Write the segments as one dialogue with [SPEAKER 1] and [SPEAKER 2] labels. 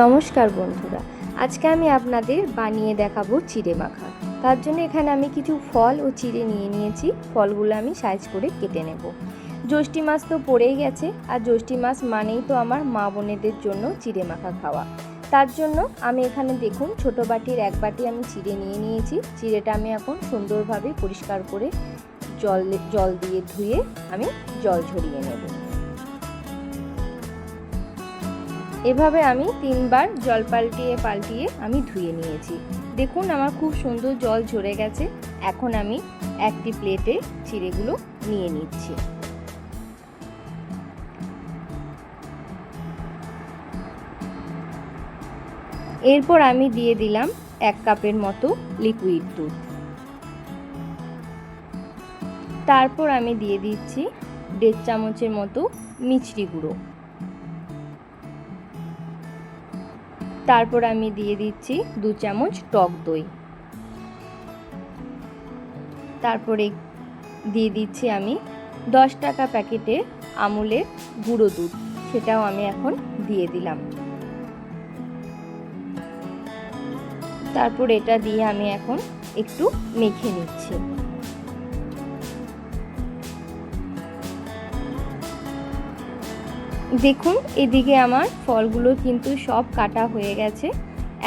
[SPEAKER 1] নমস্কার বন্ধুরা, আজকে আমি আপনাদের বানিয়ে দেখাবো চিড়ে মাখা। তার জন্য এখানে আমি কিছু ফল ও চিড়ে নিয়ে নিয়েছি, ফলগুলো আমি সাইজ করে কেটে নেব। জ্যৈষ্ঠী মাস তো পড়েই গেছে, আর জ্যৈষ্ঠী মাস মানেই তো আমার মা বোনেদের জন্য চিড়ে মাখা খাওয়া। তার জন্য আমি এখানে দেখুন, ছোট বাটির এক বাটি আমি চিড়ে নিয়ে নিয়েছি। চিড়েটা আমি এখন সুন্দরভাবে পরিষ্কার করে জল জল দিয়ে ধুয়ে আমি জল ঝরিয়ে নেব। এভাবে আমি তিনবার জল পাল্টিয়ে পাল্টিয়ে আমি ধুয়ে নিয়েছি। দেখুন আমার খুব সুন্দর জল ঝরে গেছে। এখন আমি একটি প্লেটে চিড়েগুলো নিয়ে নিচ্ছি। এরপর আমি দিয়ে দিলাম এক কাপের মতো লিকুইড দুধ। তারপর আমি দিয়ে দিচ্ছি দেড় চামচের মতো মিচড়ি গুঁড়ো। তারপর আমি দিয়ে দিচ্ছি দু চামচ টক দই। তারপরে দিয়ে দিচ্ছি আমি দশ টাকা প্যাকেটে আমুলের গুঁড়ো দুধ, সেটাও আমি এখন দিয়ে দিলাম। তারপর এটা দিয়ে আমি এখন একটু মেখে নিচ্ছি। দেখুন, এদিকে আমার ফলগুলো কিন্তু সব কাটা হয়ে গেছে।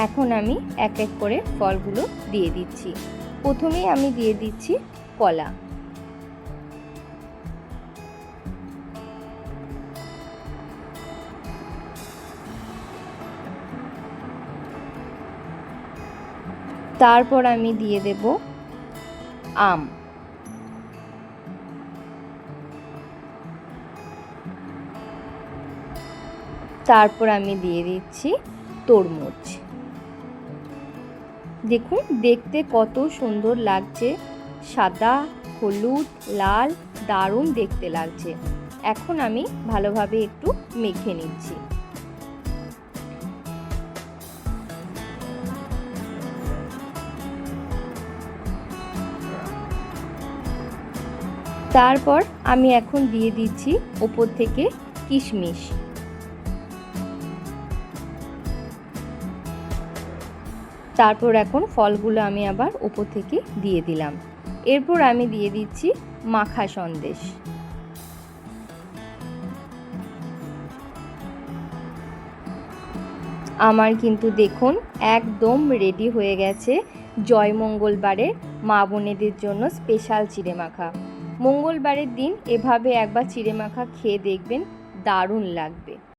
[SPEAKER 1] এখন আমি এক এক করে ফলগুলো দিয়ে দিচ্ছি। প্রথমেই আমি দিয়ে দিচ্ছি কলা। তারপর আমি দিয়ে দেব আম। তারপর আমি দিয়ে দিচ্ছি তরমুজ। দেখুন, দেখতে কত সুন্দর লাগছে। সাদা, হলুদ, লাল, দারুণ দেখতে লাগছে। এখন আমি ভালোভাবে একটু মেখে নিচ্ছি। তারপর আমি এখন দিয়ে দিচ্ছি ওপর থেকে কিশমিশ। তারপর এখন ফলগুলো আমি আবার ওপর থেকে দিয়ে দিলাম। এরপর আমি দিয়ে দিচ্ছি মাখা সন্দেশ। আমার কিন্তু দেখুন একদম রেডি হয়ে গেছে জয় মঙ্গলবারে মা বোনেদের জন্য স্পেশাল চিড়ে মাখা মঙ্গলবারের দিন এভাবে একবার চিড়ে মাখা খেয়ে দেখবেন দারুণ লাগবে।